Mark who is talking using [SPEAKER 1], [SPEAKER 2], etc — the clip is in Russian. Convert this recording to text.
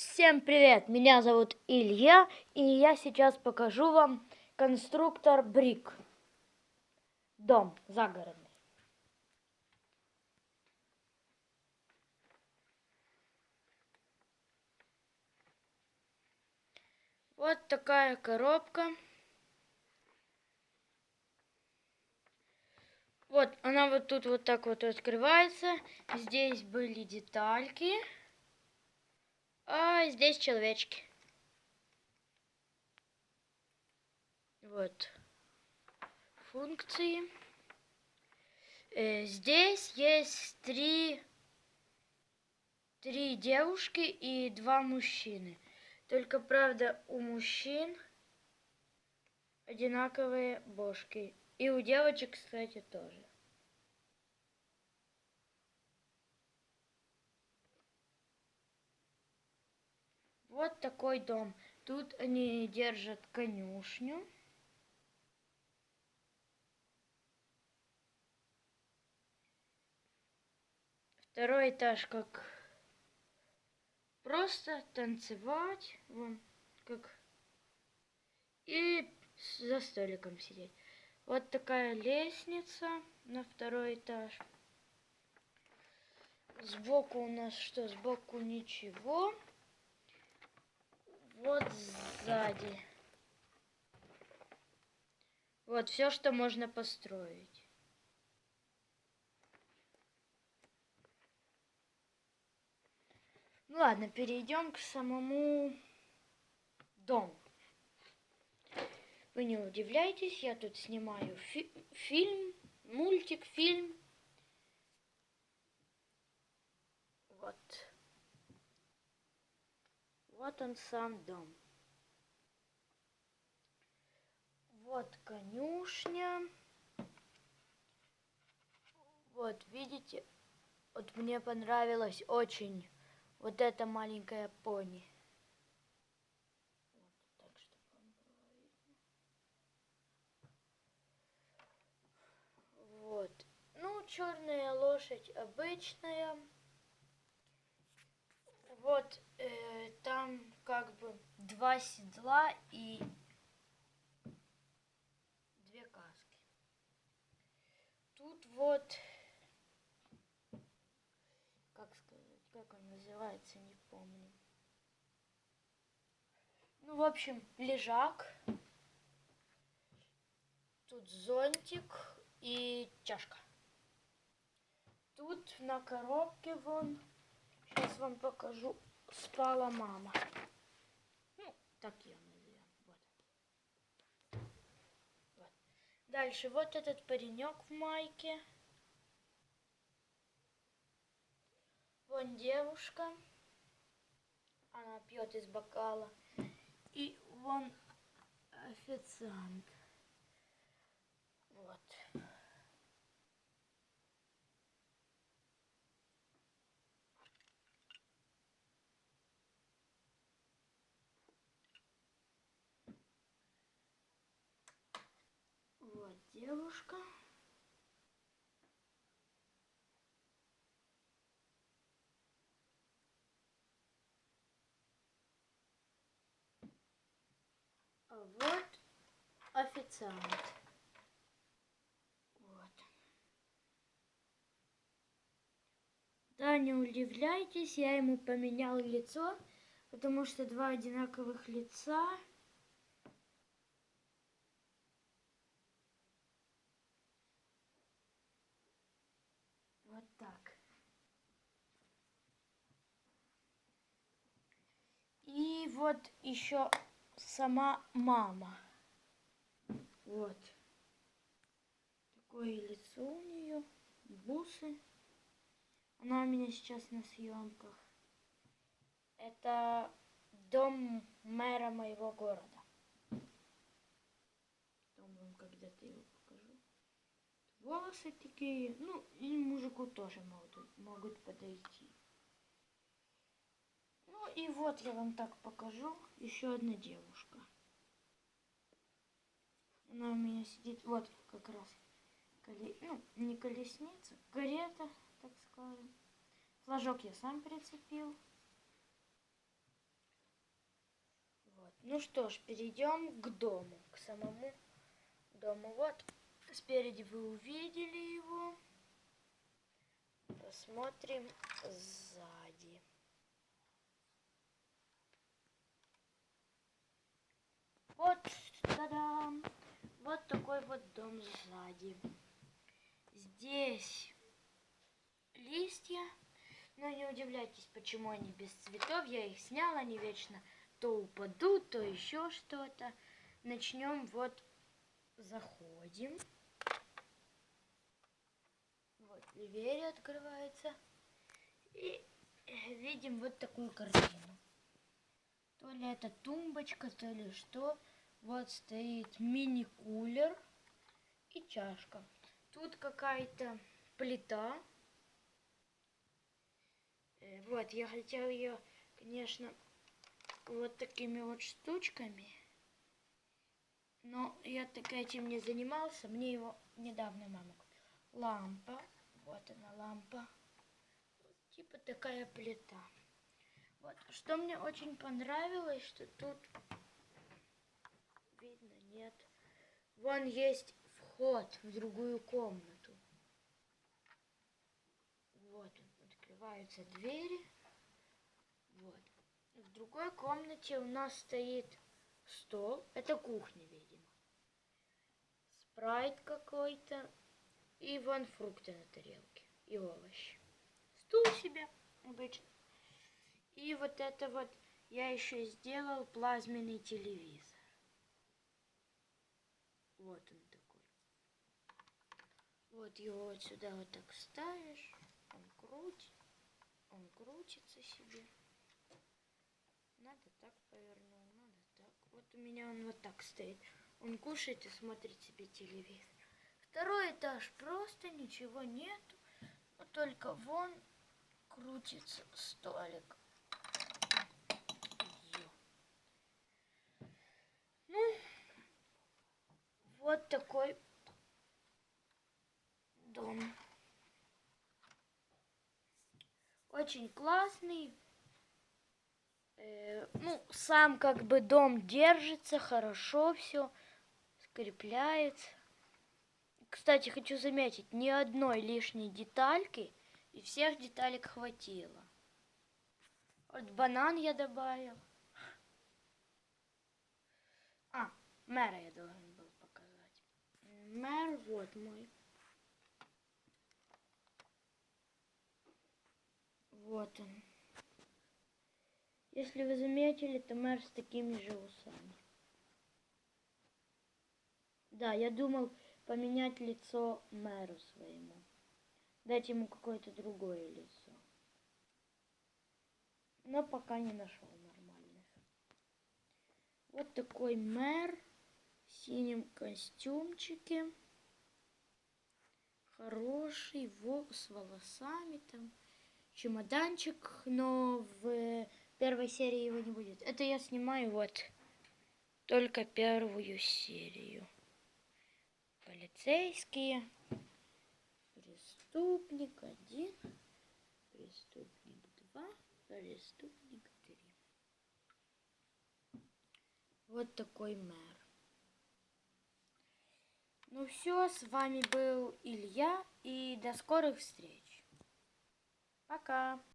[SPEAKER 1] Всем привет! Меня зовут Илья, и я сейчас покажу вам конструктор Брик. Дом загородный. Вот такая коробка. Вот, она вот тут вот так вот открывается. Здесь были детальки. А здесь человечки. Вот. Функции. Э, здесь есть три, три девушки и два мужчины. Только, правда, у мужчин одинаковые бошки. И у девочек, кстати, тоже. Вот такой дом. Тут они держат конюшню. Второй этаж как просто танцевать, вон, как и за столиком сидеть. Вот такая лестница на второй этаж. Сбоку у нас что? Сбоку ничего. Вот сзади. Вот все, что можно построить. Ну ладно, перейдем к самому дому. Вы не удивляйтесь, я тут снимаю фи фильм, мультик, фильм. Вот. Вот он сам дом. Вот конюшня. Вот, видите, вот мне понравилось очень вот эта маленькая пони. Вот. Ну, черная лошадь обычная. Вот э, там как бы два седла и две каски. Тут вот, как сказать, как он называется, не помню. Ну, в общем, лежак. Тут зонтик и чашка. Тут на коробке вон Сейчас вам покажу. Спала мама. Ну, так я назовем. Вот. вот. Дальше вот этот паренек в майке. Вон девушка. Она пьет из бокала. И вон официант. Вот. Вот девушка. А вот официант. Вот. Да, не удивляйтесь, я ему поменял лицо, потому что два одинаковых лица Вот так. И вот еще сама мама. Вот. Такое лицо у нее, бусы. Она у меня сейчас на съемках. Это дом мэра моего города. Когда-то его волосы такие, ну и мужику тоже могут, могут подойти. Ну и вот я вам так покажу, еще одна девушка. Она у меня сидит, вот как раз, коле... ну не колесница, карета, так скажем. Флажок я сам прицепил. Ну что ж, перейдем к дому, к самому дому. Вот, спереди вы увидели его. Посмотрим сзади. Вот, та-дам! Вот такой вот дом сзади. Здесь листья. Но не удивляйтесь, почему они без цветов. Я их сняла, они вечно то упадут, то еще что-то. Начнем вот, заходим. Вот дверь открывается. И видим вот такую картину. То ли это тумбочка, то ли что. Вот стоит мини-кулер и чашка. Тут какая-то плита. Э, вот, я хотел ее, конечно, вот такими вот штучками. Но я так этим не занимался. Мне его недавно мама Лампа. Вот она, лампа. Типа такая плита. Вот. Что мне очень понравилось, что тут видно, нет. Вон есть вход в другую комнату. Вот он, открываются двери. Вот. В другой комнате у нас стоит стол. Это кухня, видимо. Спрайт какой-то. И вон фрукты на тарелке. И овощи. Стул себе обычно. И вот это вот я еще сделал плазменный телевизор. Вот он такой. Вот его вот сюда вот так ставишь. Он крутит. Он крутится себе. Надо так повернул, надо так. Вот у меня он вот так стоит. Он кушает и смотрит себе телевизор. Второй этаж просто ничего нету. Но только вон крутится столик. Ну, вот такой дом. Очень классный. Э, ну, сам как бы дом держится, хорошо все, скрепляется. Кстати, хочу заметить, ни одной лишней детальки, и всех деталек хватило. Вот банан я добавил. А, мэра я должен. Вот мой. Вот он. Если вы заметили, то мэр с такими же усами. Да, я думал поменять лицо мэру своему. Дать ему какое-то другое лицо. Но пока не нашел нормальных. Вот такой мэр в синем костюмчике. Хороший, с волосами там. Чемоданчик, но в первой серии его не будет. Это я снимаю вот только первую серию. Полицейские. Преступник один. Преступник два. Преступник три. Вот такой мэр. Ну все, с вами был Илья и до скорых встреч. Пока.